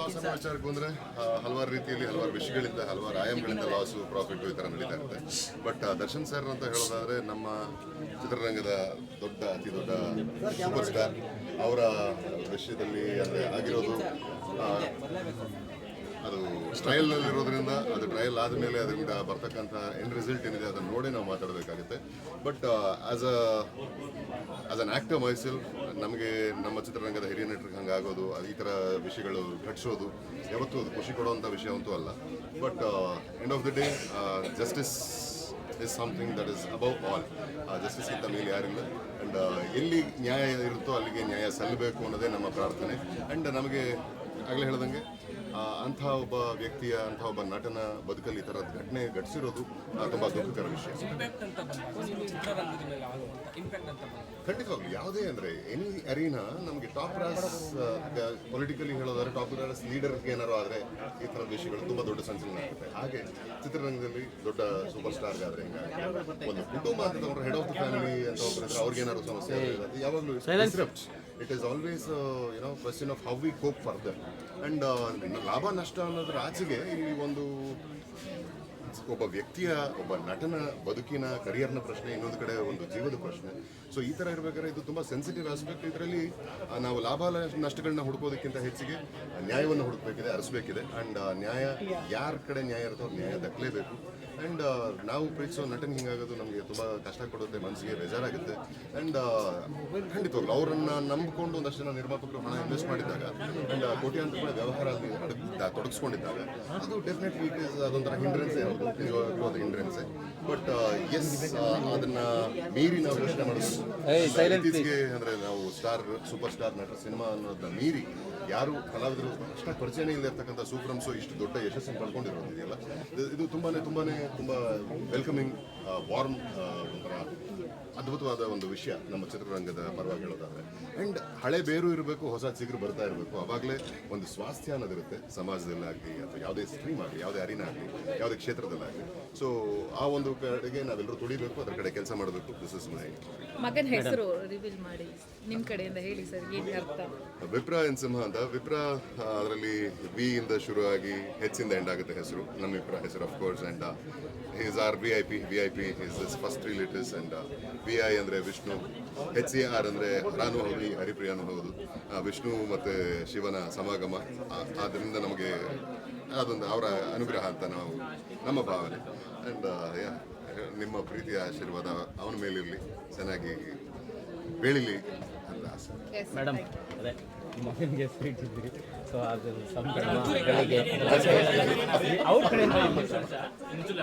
Loss ವಿಚಾರಕ್ಕೆ ಬಂದ್ರೆ ಹಲವಾರು ರೀತಿಯಲ್ಲಿ ಹಲವಾರು ವಿಷಯಗಳಿಂದ, ಹಲವಾರು ಆಯಾಮಗಳಿಂದ ಲಾಸು ಪ್ರಾಫಿಟ್ ಈ ಥರ ನಡೀತಾ ಇರುತ್ತೆ. ಬಟ್ ದರ್ಶನ್ ಸರ್ ಅಂತ ಹೇಳೋದಾದ್ರೆ, ನಮ್ಮ ಚಿತ್ರರಂಗದ ದೊಡ್ಡ, ಅತಿ ದೊಡ್ಡ ಸೂಪರ್ ಸ್ಟಾರ್ ಅವರ ವಿಷಯದಲ್ಲಿ ಅಂದರೆ ಆಗಿರೋದು ಅದು ಟ್ರಯಲ್ ಇರೋದ್ರಿಂದ ಅದು ಟ್ರಯಲ್ ಆದಮೇಲೆ ಅದರಿಂದ ಬರ್ತಕ್ಕಂಥ ಎಂಡ್ ರಿಸಲ್ಟ್ ಏನಿದೆ ಅದನ್ನು ನೋಡಿ ನಾವು ಮಾತಾಡಬೇಕಾಗುತ್ತೆ. But as a as an actor myself ನಮಗೆ ನಮ್ಮ ಚಿತ್ರರಂಗದ ಹಿರಿಯ ನಟರಿಗೆ ಹಂಗಾಗೋದು ಈ ಥರ ವಿಷಯಗಳು ಘಟಿಸೋದು ಯಾವತ್ತೂ ಅದು ಖುಷಿ ಕೊಡುವಂಥ ವಿಷಯ ಅಂತೂ ಅಲ್ಲ. But end of the day justice is something that is above all ಜಸ್ಟಿಸ್ಗಿಂತ ಮೇಲೆ ಯಾರಿಲ್ಲ. ಆ್ಯಂಡ್ ಎಲ್ಲಿ ನ್ಯಾಯ ಇರುತ್ತೋ ಅಲ್ಲಿಗೆ ನ್ಯಾಯ ಸಲ್ಲಬೇಕು ಅನ್ನೋದೇ ನಮ್ಮ ಪ್ರಾರ್ಥನೆ. ಆ್ಯಂಡ್ ನಮಗೆ ಆಗಲೇ ಹೇಳ್ದಂಗೆ ಅಂಥ ಒಬ್ಬ ವ್ಯಕ್ತಿಯ, ಅಂಥ ಒಬ್ಬ ನಟನ ಬದುಕಲ್ಲಿ ಈ ಥರದ ಘಟನೆ ಘಟಿಸಿರೋದು ತುಂಬಾ ದುಃಖಕರ ವಿಷಯ ಇಂಪ್ಯಾಕ್ಟ್ ಅಂತ ಬಂದಾಗ ಚಿತ್ರರಂಗದ ಮೇಲೆ ಆಗುವಂತ ಇಂಪ್ಯಾಕ್ಟ್ ಅಂತ ಖಂಡಿತವಾಗ್ಲು. ಯಾವುದೇ ಅಂದರೆ ಎನಿ ಅರೀನಾ ನಮಗೆ ಟಾಪ್ ರಾಸ್ ಪೊಲಿಟಿಕಲಿ ಹೇಳೋದಾದ್ರೆ ಟಾಪ್ ರಾಸ್ ಲೀಡರ್ಗೆ ಏನಾರು ಆದರೆ ಈ ಥರದ ವಿಷಯಗಳು ತುಂಬ ದೊಡ್ಡ ಸಂಚಲನ ಆಗುತ್ತೆ ಹಾಗೆ ಚಿತ್ರರಂಗದಲ್ಲಿ ದೊಡ್ಡ ಸೂಪರ್ ಸ್ಟಾರ್ಗಾದ್ರೆ ಹಿಂಗಾಗಿ ಒಂದು ಕುಟುಂಬ ಅಂತ ತಗೊಂಡ್ರೆ ಹೆಡ್ ಆಫ್ ದ ಫ್ಯಾಮಿಲಿ ಅಂತ ಒಬ್ಬರಿದ್ರೆ ಅವ್ರಿಗೆ ಏನಾದ್ರು ಸಮಸ್ಯೆ ಅದು ಯಾವಾಗಲೂ it is always you know question of how we cope further and ಲಾಭ ನಷ್ಟ ಅನ್ನೋದ್ರ ಆಚೆಗೆ ಇಲ್ಲಿ ಒಂದು ಒಬ್ಬ ವ್ಯಕ್ತಿಯ, ಒಬ್ಬ ನಟನ, ಬದುಕಿನ ಕರಿಯರ್ನ ಪ್ರಶ್ನೆ, ಇನ್ನೊಂದು ಕಡೆ ಒಂದು ಜೀವದ ಪ್ರಶ್ನೆ. ಸೊ ಈ ಥರ ಇರಬೇಕಾದ್ರೆ ಇದು ತುಂಬ ಸೆನ್ಸಿಟಿವ್ ಆಸ್ಪೆಕ್ಟ್ ಇದರಲ್ಲಿ ನಾವು ಲಾಭ ನಷ್ಟಗಳನ್ನ ಹುಡುಕೋದಕ್ಕಿಂತ ಹೆಚ್ಚಿಗೆ ನ್ಯಾಯವನ್ನು ಹುಡುಕಬೇಕಿದೆ, ಅರಸಬೇಕಿದೆ. ಆ್ಯಂಡ್ ನ್ಯಾಯ ಯಾರ ಕಡೆ ನ್ಯಾಯ ಇರುತ್ತೋ ನ್ಯಾಯ ದಕ್ಕಲೇಬೇಕು ಆ್ಯಂಡ್ ನಾವು ಪ್ರೀತಿಸೋ ನಟನ್ ಹಿಂಗಾಗೋದು ನಮಗೆ ತುಂಬ ಕಷ್ಟ ಕೊಡುತ್ತೆ ಮನಸ್ಸಿಗೆ ಬೇಜಾರಾಗುತ್ತೆ. ಆ್ಯಂಡ್ ಖಂಡಿತವಾಗ್ಲು ಅವರನ್ನು ನಂಬಿಕೊಂಡು ಒಂದಷ್ಟು ಜನ ನಿರ್ಮಾಪಕರು ಹಣ ಇನ್ವೆಸ್ಟ್ ಮಾಡಿದಾಗ ಆ್ಯಂಡ್ ಕೋಟ್ಯಾಂತರ ವ್ಯವಹಾರ ಅಲ್ಲಿ ತೊಡಗಿಸ್ಕೊಂಡಿದ್ದಾಗ ಅದು ಡೆಫಿನೆಟ್ಲಿ ಇಟ್ ಇಸ್ ಅದೊಂಥರ ಹಿಂಡ್ರೆನ್ಸೇ ಅದು ಹಿಂಡ್ರೆನ್ಸೇ ಬಟ್ ಎಸ್ ಅದನ್ನ ಮೀರಿ ನಾವು ಯೋಚನೆ ಇತ್ತೀಚೆಗೆ ಅಂದ್ರೆ ನಾವು ಸ್ಟಾರ್ ಸೂಪರ್ ಸ್ಟಾರ್ ನಟ ಸಿನಿಮಾ ಅನ್ನೋದನ್ನ ಮೀರಿ ಯಾರು ಕಲಾವಿದರು ಅಷ್ಟ ಪರಿಚಯನೇ ಇರ್ತಕ್ಕಂಥ ಸೂಪ್ರಮ್ಸು ಇಷ್ಟು ದೊಡ್ಡ ಯಶಸ್ಸನ್ನು ಪಡ್ಕೊಂಡಿರೋದು ಇದೆಯಲ್ಲ? ಇದು- ತುಂಬಾನೇ ತುಂಬಾನೇ ತುಂಬಾ ವೆಲ್ಕಮಿಂಗ್ ವಾರ್ಮ್ ಒಂಥರ ಅದ್ಭುತವಾದ ಒಂದು ವಿಷಯ ನಮ್ಮ ಚಿತ್ರರಂಗದ ಪರವಾಗಿ ಹೇಳೋದಾದ್ರೆ. ಆ್ಯಂಡ್ ಹಳೆ ಬೇರು ಇರಬೇಕು, ಹೊಸ ಚಿಗುರು ಬರ್ತಾ ಇರಬೇಕು. ಅವಾಗಲೇ ಒಂದು ಸ್ವಾಸ್ಥ್ಯ ಅನ್ನೋದಿರುತ್ತೆ. ಸಮಾಜದಲ್ಲಾಗಲಿ ಅಥವಾ ಯಾವುದೇ ಸ್ಟ್ರೀಮ್ ಆಗಲಿ, ಯಾವುದೇ ಅರಿನ ಆಗಲಿ, ಯಾವುದೇ ಕ್ಷೇತ್ರದಲ್ಲಾಗಲಿ. ಸೊ ಆ ಒಂದು ಕಡೆಗೆ ನಾವೆಲ್ಲರೂ ತುಳಿಬೇಕು ಅದರ ಕಡೆ ಕೆಲಸ ಮಾಡಬೇಕು. ದಿಸ್ ಇಸ್ ಮೈ ಮಗನ ಹೆಸರು ರಿವೀಲ್ ಮಾಡಿ ನಿಮ್ಮ ಕಡೆಯಿಂದ ಹೇಳಿ ಸರ್ ಏನು ಅರ್ಥ? ವಿಪ್ರ ಎನ್ ಸಿಂಹ ಅಂತ. ವಿಪ್ರ ಅದರಲ್ಲಿ ವಿ ಇಂದ ಶುರು ಆಗಿ ಹೆಚ್ಚಿಂದ ಎಂಡ್ ಆಗುತ್ತೆ ಹೆಸರು. ನಮ್ಮ ವಿಪ್ರ ಹೆಸರು of course and is R V I P V I P is this first three letters and V I ಅಂದರೆ ವಿಷ್ಣು ಹೆಚ್ ಸಿ ಆರ್ ಅಂದರೆ ರಾನು ಹೌದು ಹರಿಪ್ರಿಯಾನು ಹೌದು. ವಿಷ್ಣು ಮತ್ತು ಶಿವನ ಸಮಾಗಮ ಆದ್ದರಿಂದ ನಮಗೆ ಅದೊಂದು ಅವರ ಅನುಗ್ರಹ ಅಂತ ನಾವು ನಮ್ಮ ಭಾವನೆ. ಆ್ಯಂಡ್ ನಿಮ್ಮ ಪ್ರೀತಿಯ ಆಶೀರ್ವಾದ ಅವನ ಮೇಲಿರಲಿ ಚೆನ್ನಾಗಿ ಬೆಳಿಲಿ ಅಂತ ಆಸೆ. ಮೇಡಮ್ ಅದೇ ಮಗನಿಗೆ ಸ್ವೀಟ್ ಇದ್ರಿ ಸೊ ಅದು ಸಂಭ್ರಮ ಬೆಳಿಗ್ಗೆ ಅವ್ರ ಕಡೆಯಿಂದ